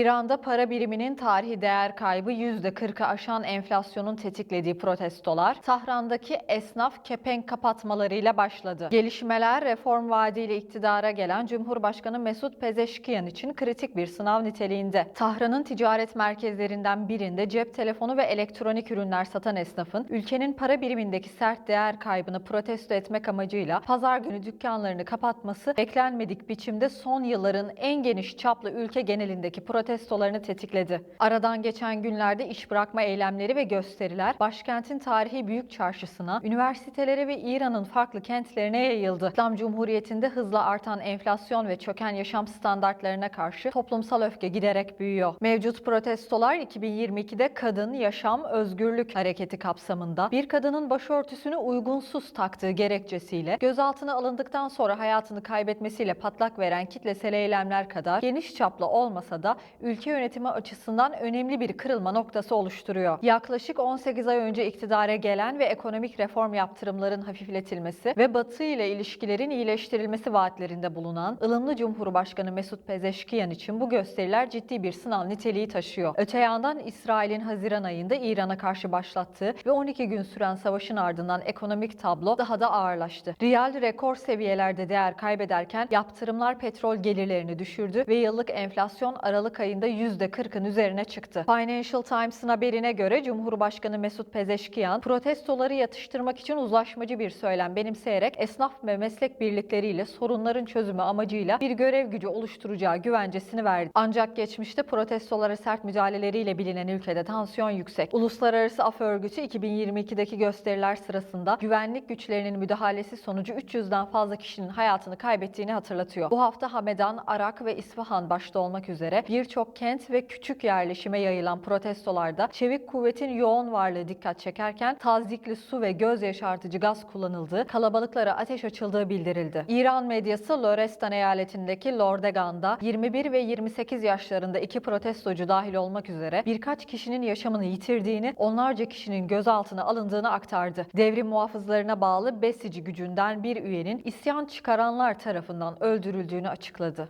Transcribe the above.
İran'da para biriminin tarihi değer kaybı %40'ı aşan enflasyonun tetiklediği protestolar Tahran'daki esnaf kepenk kapatmalarıyla başladı. Gelişmeler reform vaadiyle iktidara gelen Cumhurbaşkanı Mesut Pezeşkiyan için kritik bir sınav niteliğinde. Tahran'ın ticaret merkezlerinden birinde cep telefonu ve elektronik ürünler satan esnafın ülkenin para birimindeki sert değer kaybını protesto etmek amacıyla pazar günü dükkanlarını kapatması beklenmedik biçimde son yılların en geniş çaplı ülke genelindeki protestolarını tetikledi. Aradan geçen günlerde iş bırakma eylemleri ve gösteriler başkentin tarihi büyük çarşısına, üniversitelere ve İran'ın farklı kentlerine yayıldı. İslam Cumhuriyeti'nde hızla artan enflasyon ve çöken yaşam standartlarına karşı toplumsal öfke giderek büyüyor. Mevcut protestolar 2022'de Kadın, Yaşam, Özgürlük hareketi kapsamında bir kadının başörtüsünü uygunsuz taktığı gerekçesiyle gözaltına alındıktan sonra hayatını kaybetmesiyle patlak veren kitlesel eylemler kadar geniş çaplı olmasa da ülke yönetimi açısından önemli bir kırılma noktası oluşturuyor. Yaklaşık 18 ay önce iktidara gelen ve ekonomik reform yaptırımların hafifletilmesi ve Batı ile ilişkilerin iyileştirilmesi vaatlerinde bulunan ılımlı Cumhurbaşkanı Mesut Pezeşkiyan için bu gösteriler ciddi bir sınav niteliği taşıyor. Öte yandan İsrail'in Haziran ayında İran'a karşı başlattığı ve 12 gün süren savaşın ardından ekonomik tablo daha da ağırlaştı. Riyal rekor seviyelerde değer kaybederken yaptırımlar petrol gelirlerini düşürdü ve yıllık enflasyon Aralık ayında %40'ın üzerine çıktı. Financial Times'ın haberine göre Cumhurbaşkanı Mesut Pezeşkiyan protestoları yatıştırmak için uzlaşmacı bir söylem benimseyerek esnaf ve meslek birlikleriyle sorunların çözümü amacıyla bir görev gücü oluşturacağı güvencesini verdi. Ancak geçmişte protestolara sert müdahaleleriyle bilinen ülkede tansiyon yüksek. Uluslararası Af Örgütü 2022'deki gösteriler sırasında güvenlik güçlerinin müdahalesi sonucu 300'den fazla kişinin hayatını kaybettiğini hatırlatıyor. Bu hafta Hamedan, Arak ve İsfahan başta olmak üzere birçok kent ve küçük yerleşime yayılan protestolarda çevik kuvvetin yoğun varlığı dikkat çekerken tazyikli su ve göz yaşartıcı gaz kullanıldığı, kalabalıklara ateş açıldığı bildirildi. İran medyası Lorestan eyaletindeki Lordegan'da 21 ve 28 yaşlarında iki protestocu dahil olmak üzere birkaç kişinin yaşamını yitirdiğini, onlarca kişinin gözaltına alındığını aktardı. Devrim muhafızlarına bağlı Besici gücünden bir üyenin isyan çıkaranlar tarafından öldürüldüğünü açıkladı.